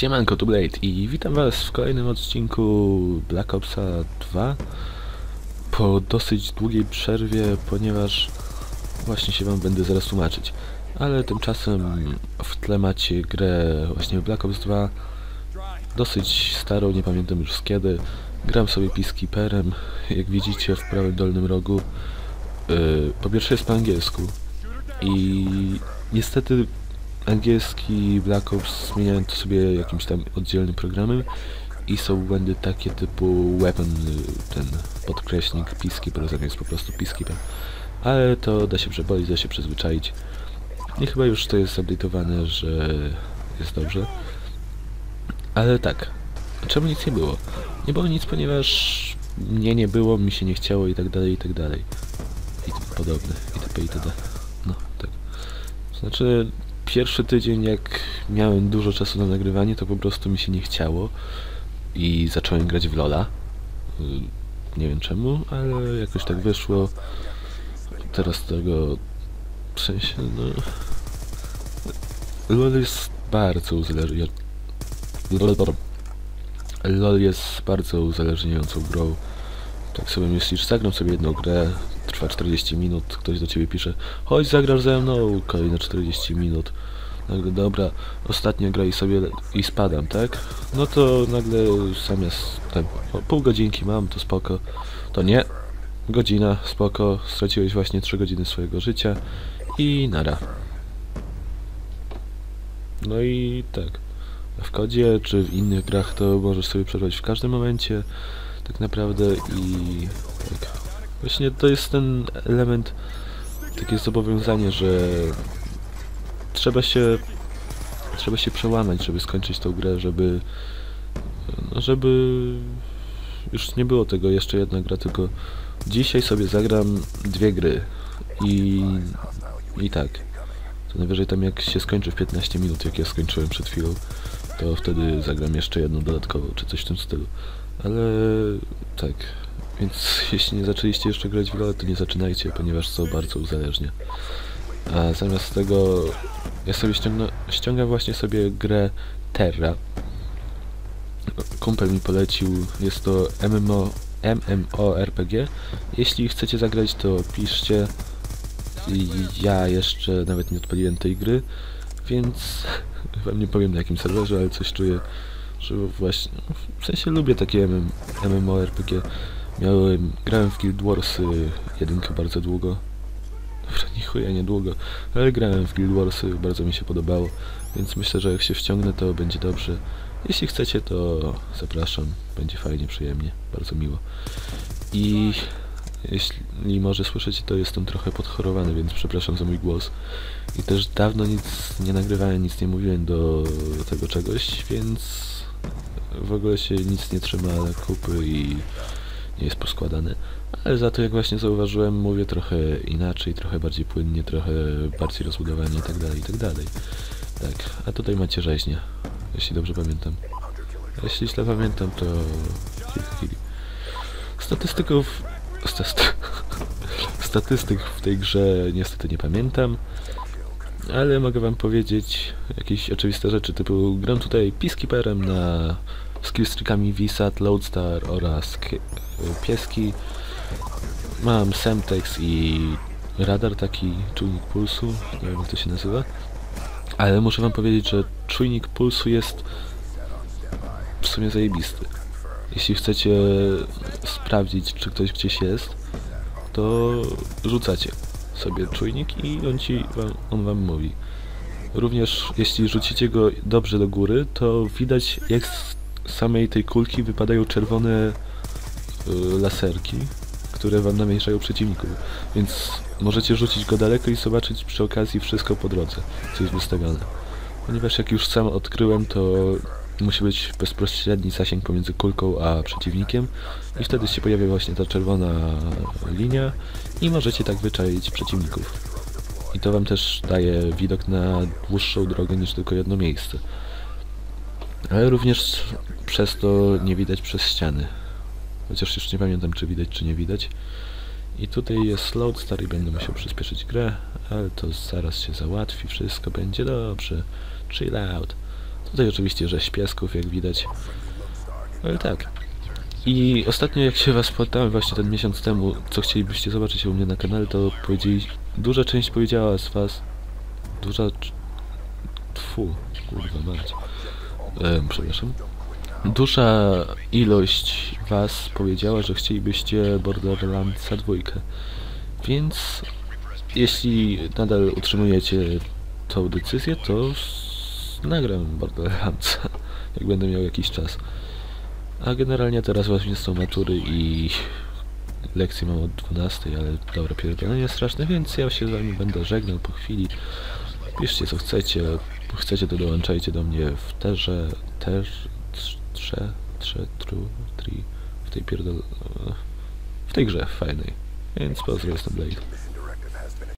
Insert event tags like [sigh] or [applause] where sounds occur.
Siemanko, tu Blade i witam was w kolejnym odcinku Black Opsa 2 po dosyć długiej przerwie, ponieważ właśnie się wam będę zaraz tłumaczyć. Ale tymczasem w tle macie grę właśnie Black Ops 2 dosyć starą, nie pamiętam już z kiedy. Gram sobie Peacekeeperem, jak widzicie w prawym dolnym rogu. Yy, po pierwsze jest po angielsku i niestety angielski Black Ops zmieniałem to sobie jakimś tam oddzielnym programem i są błędy takie typu weapon, y, ten podkreśnik Peacekeeper zamiast po prostu Peacekeeper. Ale to da się przebolić, da się przyzwyczaić. I chyba już to jest update'owane, że jest dobrze. Ale tak, czemu nic nie było? Nie było nic, ponieważ mnie nie było, mi się nie chciało i tak dalej, i tak dalej. I tym podobne, itp. itd. No, tak. Znaczy, pierwszy tydzień, jak miałem dużo czasu na nagrywanie, to po prostu mi się nie chciało i zacząłem grać w Lola. Y, Nie wiem czemu, ale jakoś tak wyszło. Teraz tego w sensie, no. LOL jest bardzo uzależniający. LOL jest bardzo uzależniającą grą. Tak sobie myślisz, zagram sobie jedną grę, trwa 40 minut, ktoś do ciebie pisze chodź zagrasz ze mną, kolejne 40 minut. Nagle, dobra, ostatnia gra i sobie i spadam, tak? No to nagle zamiast tam, pół godzinki mam, to spoko. To nie, godzina, spoko, straciłeś właśnie 3 godziny swojego życia i nara. No i tak. W kodzie czy w innych grach to możesz sobie przerwać w każdym momencie tak naprawdę i tak. Właśnie to jest ten element, takie zobowiązanie, że trzeba się trzeba się przełamać, żeby skończyć tą grę, żeby no żeby już nie było tego jeszcze jedna gra, tylko dzisiaj sobie zagram dwie gry i i tak. To najwyżej tam jak się skończy w 15 minut, jak ja skończyłem przed chwilą, to wtedy zagram jeszcze jedną dodatkową, czy coś w tym stylu. Ale tak, więc jeśli nie zaczęliście jeszcze grać w LoL, to nie zaczynajcie, ponieważ to bardzo uzależnia. A zamiast tego ja sobie ściągna, ściągam właśnie sobie grę Terra. Kumpel mi polecił, jest to MMO, MMORPG. Jeśli chcecie zagrać, to piszcie. I ja jeszcze nawet nie odpaliłem tej gry, więc [laughs] wam nie powiem na jakim serwerze, ale coś czuję, że właśnie, w sensie lubię takie MM, MMORPG. Miałem, grałem w Guild Warsy jedynkę bardzo długo. Dobra, [laughs] nie niedługo, ale grałem w Guild Warsy, bardzo mi się podobało, więc myślę, że jak się wciągnę, to będzie dobrze. Jeśli chcecie, to zapraszam, będzie fajnie, przyjemnie, bardzo miło. I jeśli może słyszycie, to jestem trochę podchorowany, więc przepraszam za mój głos. I też dawno nic nie nagrywałem, nic nie mówiłem do tego czegoś, więc w ogóle się nic nie trzyma kupy i nie jest poskładane. Ale za to, jak właśnie zauważyłem, mówię trochę inaczej, trochę bardziej płynnie, trochę bardziej rozbudowanie i tak dalej, i tak. Tak, a tutaj macie rzeźnię, jeśli dobrze pamiętam. Jeśli źle pamiętam, to... Statystyków... Staty... [laughs] Statystyk w tej grze niestety nie pamiętam, ale mogę wam powiedzieć jakieś oczywiste rzeczy, typu gram tutaj Peacekeeperem na skillstreakami VSAT, Loadstar oraz pieski. Mam Semtex i radar taki, czujnik pulsu, nie wiem jak to się nazywa. Ale muszę wam powiedzieć, że czujnik pulsu jest w sumie zajebisty. Jeśli chcecie sprawdzić, czy ktoś gdzieś jest, to rzucacie sobie czujnik i on, ci, on wam mówi. Również jeśli rzucicie go dobrze do góry, to widać jak z samej tej kulki wypadają czerwone y, laserki, które wam namierzają przeciwników. Więc możecie rzucić go daleko i zobaczyć przy okazji wszystko po drodze, co jest wystawione. Ponieważ jak już sam odkryłem, to musi być bezpośredni zasięg pomiędzy kulką a przeciwnikiem i wtedy się pojawia właśnie ta czerwona linia i możecie tak wyczaić przeciwników. I to wam też daje widok na dłuższą drogę niż tylko jedno miejsce. Ale również przez to nie widać przez ściany. Chociaż już nie pamiętam czy widać czy nie widać. I tutaj jest load stary będę musiał przyspieszyć grę, ale to zaraz się załatwi, wszystko będzie dobrze. Chill out. Tutaj oczywiście rzeź piesków, jak widać. Ale tak. I ostatnio jak się was pytałem właśnie ten miesiąc temu, co chcielibyście zobaczyć u mnie na kanale, to powiedzieli, duża część powiedziała z was, duża... Tfu, kurwa mać. Przepraszam. Duża ilość was powiedziała, że chcielibyście Borderlandsa dwójkę. Więc jeśli nadal utrzymujecie tą decyzję, to nagram Borderlandsa, [laughs] jak będę miał jakiś czas. A generalnie teraz właśnie są matury i lekcje mam od 12, ale dobra, pierdolenie straszne, więc ja się z wami będę żegnał po chwili. Piszcie co chcecie, chcecie to dołączajcie do mnie w terze, też, trze, trze, tru, tri, w tej pierdol... w tej grze fajnej. Więc pozdro, jestem Blade.